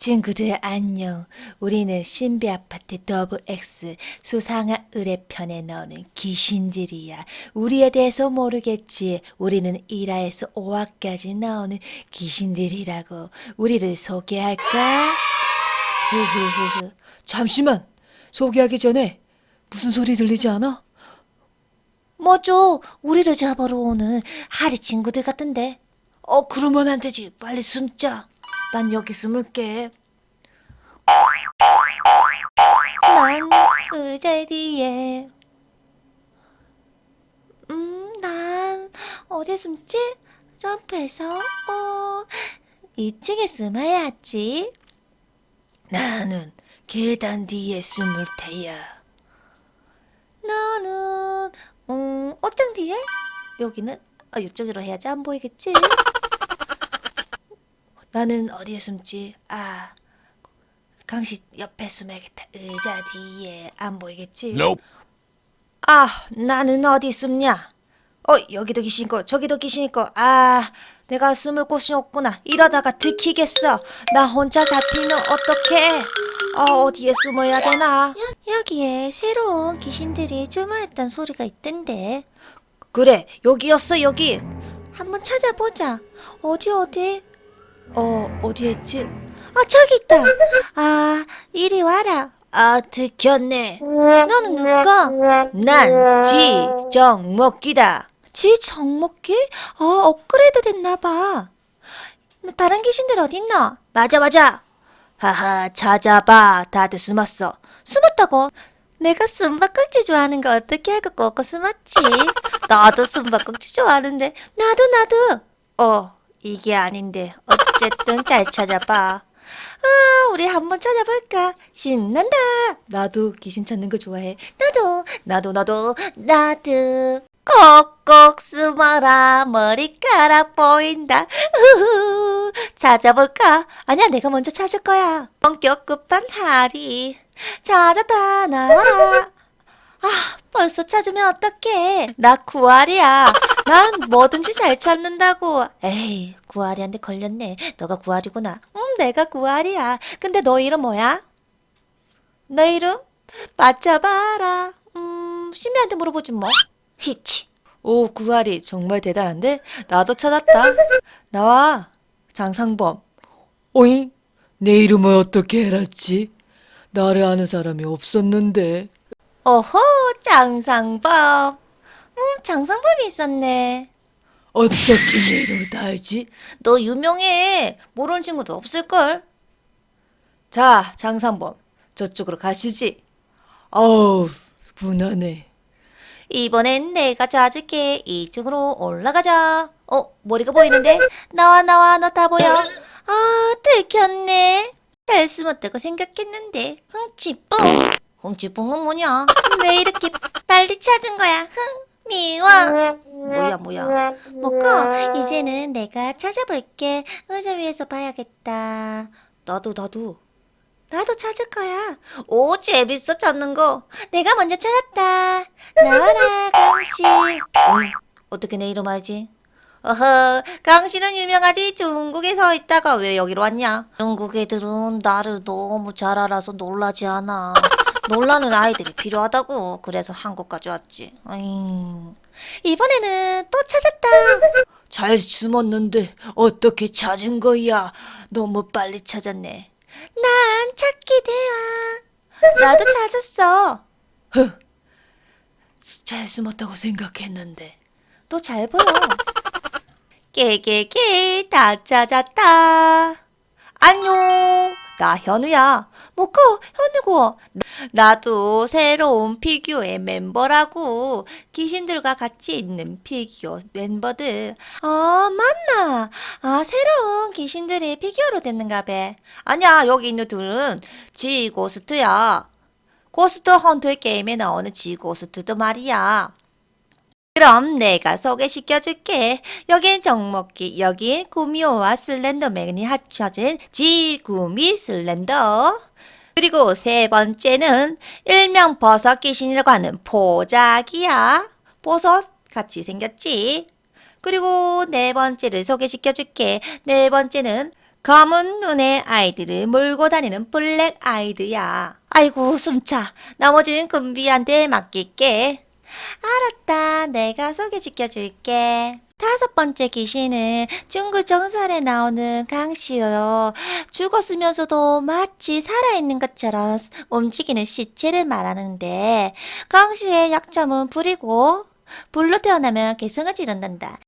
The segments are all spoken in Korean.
친구들 안녕. 우리는 신비 아파트 더블 X 수상한 의뢰편에 나오는 귀신들이야. 우리에 대해서 모르겠지. 우리는 1화에서 5화까지 나오는 귀신들이라고. 우리를 소개할까? 흐흐흐흐. 잠시만. 소개하기 전에 무슨 소리 들리지 않아? 맞아. 우리를 잡으러 오는 하리 친구들 같은데. 어, 그러면 안 되지. 빨리 숨자. 난 여기 숨을게. 난 의자 뒤에. 음, 난 어디에 숨지? 점프해서, 어, 2층에 숨어야지. 나는 계단 뒤에 숨을 테야. 나는, 음, 옷장 뒤에? 여기는, 어, 이쪽으로 해야지 안 보이겠지? 나는 어디에 숨지? 아, 강씨 옆에 숨어야겠다. 의자 뒤에 안 보이겠지? Nope. 아, 나는 어디 숨냐? 어, 여기도 귀신 있고 저기도 귀신 있고 아, 내가 숨을 곳이 없구나. 이러다가 들키겠어. 나 혼자 잡히면 어떡해? 어, 어디에 숨어야 되나? 여기에 새로운 귀신들이 주문했던 소리가 있던데. 그래, 여기였어, 여기. 한번 찾아보자. 어디, 어디? 어, 어디 했지? 아, 저기 있다. 아, 이리 와라. 아, 들켰네. 너는 누가? 난 지정먹기다. 지 정목기? 어, 업그레이드 됐나봐. 너 다른 귀신들 어딨나? 맞아, 맞아. 하하, 찾아봐. 다들 숨었어. 숨었다고? 내가 숨바꼭질 좋아하는 거 어떻게 하고 꼬꼬 숨었지? 나도 숨바꼭질 좋아하는데 나도 나도 어, 이게 아닌데. 어쨌든 잘 찾아봐. 아 우리 한번 찾아볼까? 신난다 나도 귀신 찾는 거 좋아해. 나도 나도, 나도. 나도 꼭꼭 숨어라 머리카락 보인다 우후. 찾아볼까? 아니야 내가 먼저 찾을 거야 원격 끝판하리 찾았다 나와라 아 벌써 찾으면 어떡해 나 구알이야 난 뭐든지 잘 찾는다고 에이 구알이한테 걸렸네 너가 구알이구나 음 내가 구알이야 근데 너 이름 뭐야? 내 이름? 맞춰봐라 음 신비한테 물어보지 뭐 히치 오, 구하리 정말 대단한데? 나도 찾았다. 나와, 장상범. 오잉? 내 이름을 어떻게 알았지? 나를 아는 사람이 없었는데. 어허 장상범 음 장상범이 있었네. 어떻게 내 이름을 다 알지? 너 유명해. 모르는 친구도 없을걸? 자, 장상범. 저쪽으로 가시지. 어우, 분하네. 이번엔 내가 찾을게. 이쪽으로 올라가자. 어 머리가 보이는데? 나와 나와 너 다 보여. 아 들켰네. 잘 숨었다고 생각했는데. 흥치뿡. 흥치뿡은 뭐냐? 왜 이렇게 빨리 찾은 거야? 흥 미워 뭐야 뭐야 뭐고 이제는 내가 찾아볼게 의자 위에서 봐야겠다 나도 나도 나도 찾을 거야. 오, 재밌어, 찾는 거. 내가 먼저 찾았다. 나와라, 강씨. 응, 어떻게 내 이름 알지? 어허, 강씨는 유명하지. 중국에 서 있다가 왜 여기로 왔냐? 중국 애들은 나를 너무 잘 알아서 놀라지 않아. 놀라는 아이들이 필요하다고. 그래서 한국까지 왔지. 어잉. 이번에는 또 찾았다. 잘 숨었는데 어떻게 찾은 거야? 너무 빨리 찾았네. 난 찾기 대왕. 나도 찾았어. 잘 숨었다고 생각했는데. 너잘 보여. 깨깨깨 다 찾았다. 안녕. 나 현우야. 뭐고 현우고. 나도 새로운 피규어의 멤버라고. 귀신들과 같이 있는 피규어 멤버들. 아 맞나. 아 새로운 귀신들이 피규어로 됐는가 봐. 아니야 여기 있는 둘은 지고스트야. 고스트 헌터의 게임에 나오는 지고스트도 말이야. 그럼 내가 소개시켜줄게. 여긴 정먹기, 여긴 구미호와 슬렌더맨이 합쳐진 지구미 슬렌더. 그리고 세 번째는 일명 버섯 귀신이라고 하는 보자기야. 버섯 같이 생겼지. 그리고 네 번째를 소개시켜줄게. 네 번째는 검은 눈의 아이들을 몰고 다니는 블랙 아이드야. 아이고 숨차. 나머지는 금비한테 맡길게. 알았다. 내가 소개시켜줄게. 다섯 번째 귀신은 중국 정설에 나오는 강씨로 죽었으면서도 마치 살아있는 것처럼 움직이는 시체를 말하는데 강씨의 약점은 불이고 불로 태어나면 개성을 지른단다.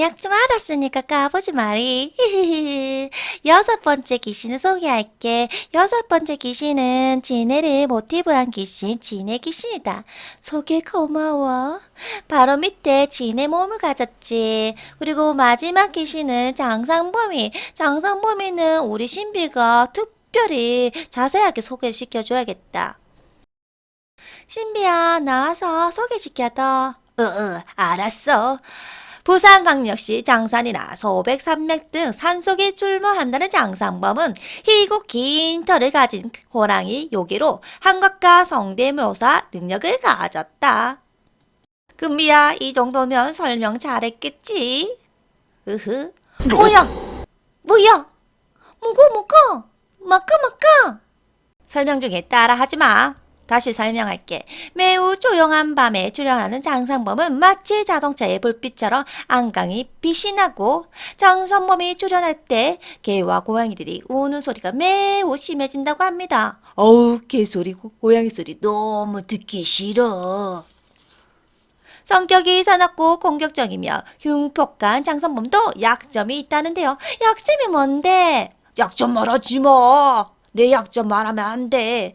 약 좀 알았으니까 까보지 말이. 여섯 번째 귀신을 소개할게. 여섯 번째 귀신은 지네를 모티브한 귀신, 지네 귀신이다. 소개 고마워. 바로 밑에 지네 몸을 가졌지. 그리고 마지막 귀신은 장상범이. 장상범이는 우리 신비가 특별히 자세하게 소개시켜줘야겠다. 신비야, 나와서 소개시켜둬. 으, 으, 알았어. 부산광역시 장산이나 소백 산맥 등 산속에 출몰한다는 장상범은 희고 긴 털을 가진 호랑이 요괴로 한각과 성대묘사 능력을 가졌다. 금비야, 이 정도면 설명 잘했겠지? 으흐. 뭐야? 뭐야? 뭐고 뭐고? 마까 마까? 설명 중에 따라하지 마. 다시 설명할게. 매우 조용한 밤에 출연하는 장상범은 마치 자동차의 불빛처럼 안강이 빛이 나고 장상범이 출연할 때 개와 고양이들이 우는 소리가 매우 심해진다고 합니다. 어우, 개 소리, 고- 고양이 소리 너무 듣기 싫어. 성격이 사납고 공격적이며 흉폭한 장상범도 약점이 있다는데요. 약점이 뭔데? 약점 말하지 마. 내 약점 말하면 안 돼.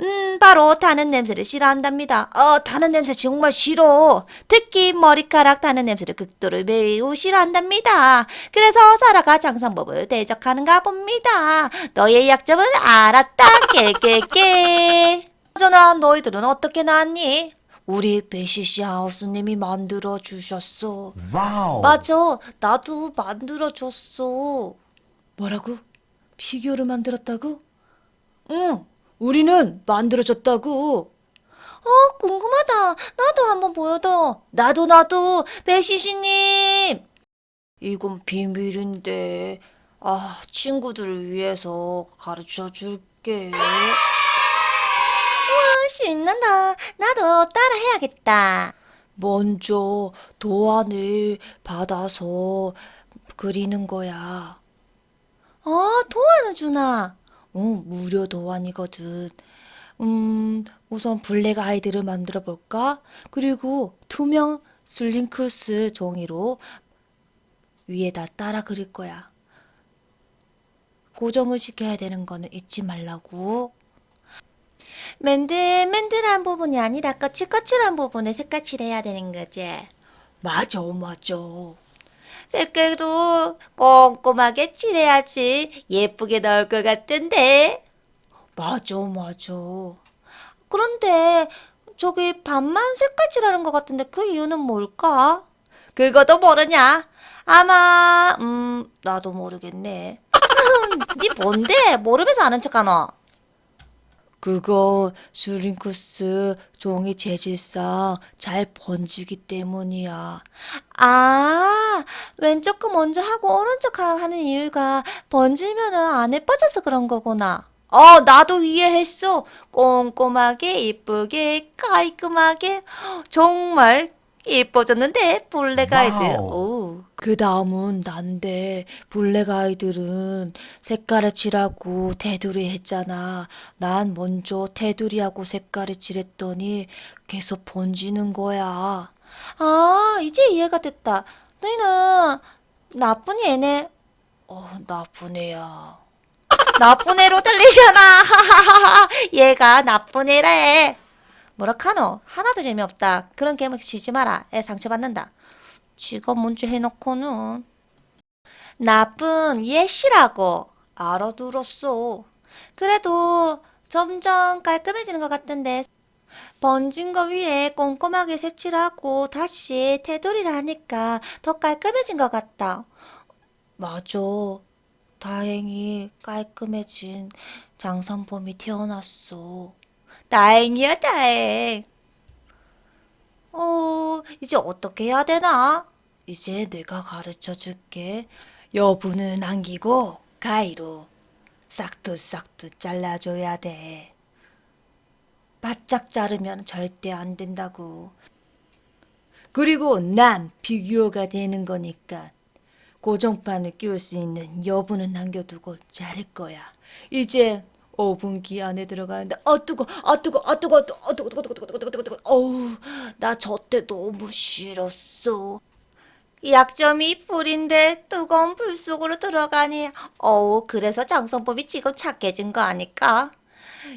음, 바로 타는 냄새를 싫어한답니다. 어, 타는 냄새 정말 싫어. 특히 머리카락 타는 냄새를 극도로 매우 싫어한답니다. 그래서 사라가 장상법을 대적하는가 봅니다. 너의 약점은 알았다. 깨깨깨. 전화 너희들은 어떻게 나왔니? 우리 베시시 하우스님이 만들어 주셨어. 와우. 맞아. 나도 만들어 줬어. 뭐라고? 피규어를 만들었다고? 응. 우리는 만들어줬다고. 어, 궁금하다. 나도 한번 보여줘. 나도, 나도. 배시시님. 이건 비밀인데. 아, 친구들을 위해서 가르쳐 줄게. 아, 신난다. 나도 따라 해야겠다. 먼저 도안을 받아서 그리는 거야. 어, 도안을 주나? 응, 무료 도안이거든. 음, 우선 블랙 아이들을 만들어 볼까? 그리고 투명 슬링크스 종이로 위에다 따라 그릴 거야. 고정을 시켜야 되는 거는 잊지 말라고. 맨들맨들한 부분이 아니라 거칠거칠한 부분을 색깔칠해야 되는 거지. 맞아, 맞아. 색깔도 꼼꼼하게 칠해야지 예쁘게 나올 것 같던데. 맞아, 맞아. 그런데 저기 반만 색깔 칠하는 것 같은데 그 이유는 뭘까? 그것도 모르냐? 아마, 음, 나도 모르겠네. 네 뭔데? 모르면서 아는 척하노? 그거 슈링크스 종이 재질상 잘 번지기 때문이야. 아, 왼쪽 거 먼저 하고 오른쪽 하- 하는 이유가 번지면은 안에 빠져서 그런 거구나. 어, 나도 이해했어. 꼼꼼하게, 이쁘게, 깔끔하게. 정말 예뻐졌는데. 와우. 오. 그 다음은 난데, 블랙 아이들은 색깔을 칠하고 테두리 했잖아. 난 먼저 테두리하고 색깔을 칠했더니 계속 번지는 거야. 아, 이제 이해가 됐다. 너희는 나쁜 애네. 어, 나쁜 애야. 나쁜 애로 들리잖아. 얘가 나쁜 애래. 뭐라카노? 하나도 재미없다. 그런 개목 치지 마라. 애 상처받는다. 지가 문제 해놓고는. 나쁜 예시라고. 알아들었어. 그래도 점점 깔끔해지는 것 같은데. 번진 거 위에 꼼꼼하게 색칠하고 다시 테두리를 하니까 더 깔끔해진 것 같다. 맞아. 다행히 깔끔해진 장선범이 태어났어. 다행이야, 다행. 어, 이제 어떻게 해야 되나? 이제 내가 가르쳐 줄게. 여부는 남기고 가위로 싹둑싹둑 잘라줘야 돼. 바짝 자르면 절대 안 된다고. 그리고 난 피규어가 되는 거니까 고정판을 끼울 수 있는 여분은 남겨두고 자를 거야. 이제 5분기 안에 들어가는데 아 뜨거 아 뜨거 아 뜨거 아 뜨거 아 뜨거 뜨거 뜨거 뜨거 뜨거 뜨거 어우 나 저 때 너무 싫었어. 약점이 불인데 뜨거운 불 속으로 들어가니 어우 그래서 장성범이 지금 착해진 거 아닐까?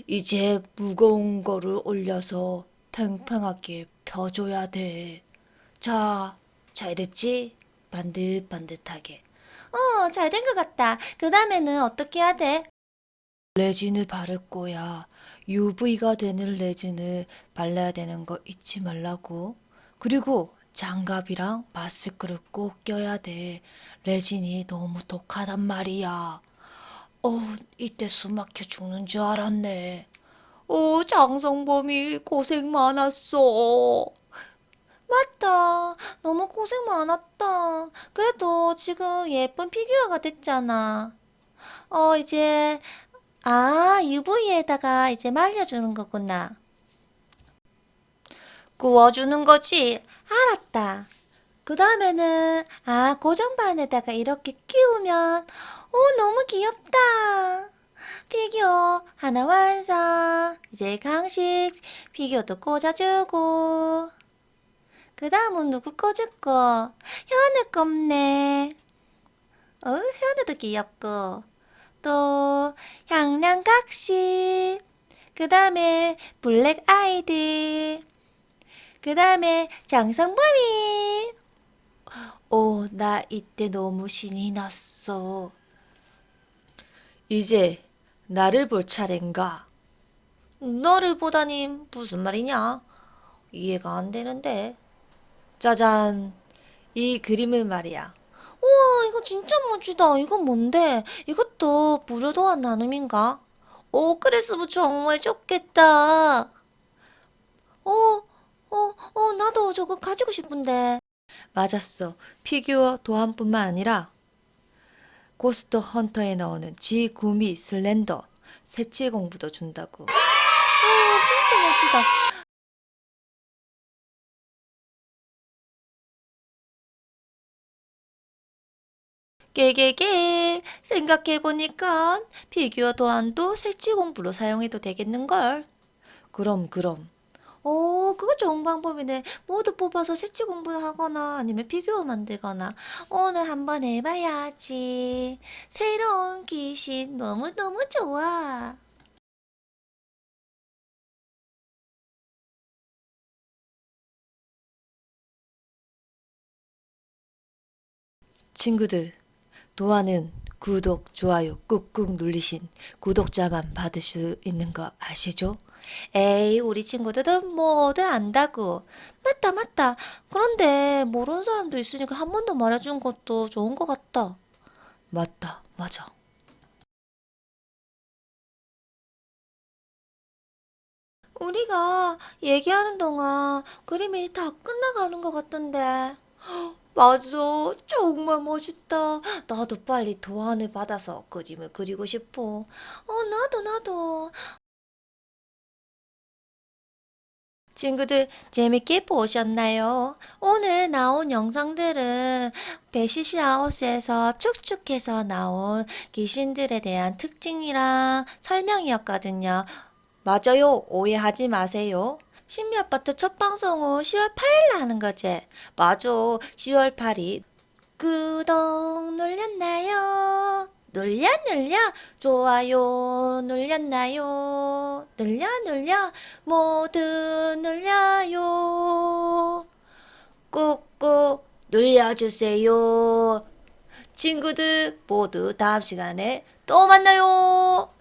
이제 무거운 거를 올려서 팽팽하게 펴줘야 돼. 자, 잘 됐지? 반듯반듯하게. 어 잘 된 것 같다. 그 다음에는 어떻게 해야 돼? 레진을 바를 거야. UV가 되는 레진을 발라야 되는 거 잊지 말라고. 그리고 장갑이랑 마스크를 꼭 껴야 돼. 레진이 너무 독하단 말이야. 어, 이때 숨 막혀 죽는 줄 알았네. 오 장성범이 고생 많았어. 맞다. 너무 고생 많았다. 그래도 지금 예쁜 피규어가 됐잖아. 어, 이제, 아, UV에다가 이제 말려주는 거구나. 구워주는 거지? 알았다. 그 다음에는, 아, 고정반에다가 이렇게 끼우면, 오, 너무 귀엽다. 피규어 하나 완성. 이제 강식 피규어도 꽂아주고. 그 다음은 누구 꽂을거? 현우 꼽네. 어, 현우도 귀엽고. 또, 향량각시. 그 다음에 블랙 아이드. 그 다음에 장성범이. 어, 나 이때 너무 신이 났어. 이제 나를 볼 차례인가? 너를 보다니 무슨 말이냐? 이해가 안 되는데. 짜잔. 이 그림을 말이야. 우와, 이거 진짜 멋지다. 이건 뭔데? 이 것도 무료 도안 나눔인가? 오, 그랬으면 정말 좋겠다. 어, 어, 어, 나도 저거 가지고 싶은데. 맞았어. 피규어 도안뿐만 아니라 고스트 헌터에 나오는 지 구미 슬렌더 색칠 공부도 준다고. 아, 진짜 멋지다. 깨깨깨 생각해보니까 피규어 도안도 색칠 공부로 사용해도 되겠는걸. 그럼 그럼. 오, 그거 좋은 방법이네. 모두 뽑아서 색칠 공부하거나 아니면 피규어 만들거나 오늘 한번 해봐야지. 새로운 귀신 너무너무 좋아. 친구들, 도안은 구독, 좋아요 꾹꾹 누르신 구독자만 받을 수 있는 거 아시죠? 에이, 우리 친구들 모두 안다고. 맞다, 맞다. 그런데 모르는 사람도 있으니까 한 번 더 말해준 것도 좋은 것 같다. 맞다, 맞아. 우리가 얘기하는 동안 그림이 다 끝나가는 것 같던데. 맞아. 정말 멋있다. 나도 빨리 도안을 받아서 그림을 그리고 싶어. 어, 나도, 나도. 친구들 재밌게 보셨나요? 오늘 나온 영상들은 베시시 하우스에서 축축해서 나온 귀신들에 대한 특징이랑 설명이었거든요. 맞아요. 오해하지 마세요. 신비 아파트 첫 방송은 10월 8일 하는 거지. 맞아. 10월 8일. 구독 눌렸나요? 눌려 눌려 좋아요 눌렸나요? 눌려 눌려 모두 눌려요. 꾹꾹 눌려주세요. 친구들 모두 다음 시간에 또 만나요.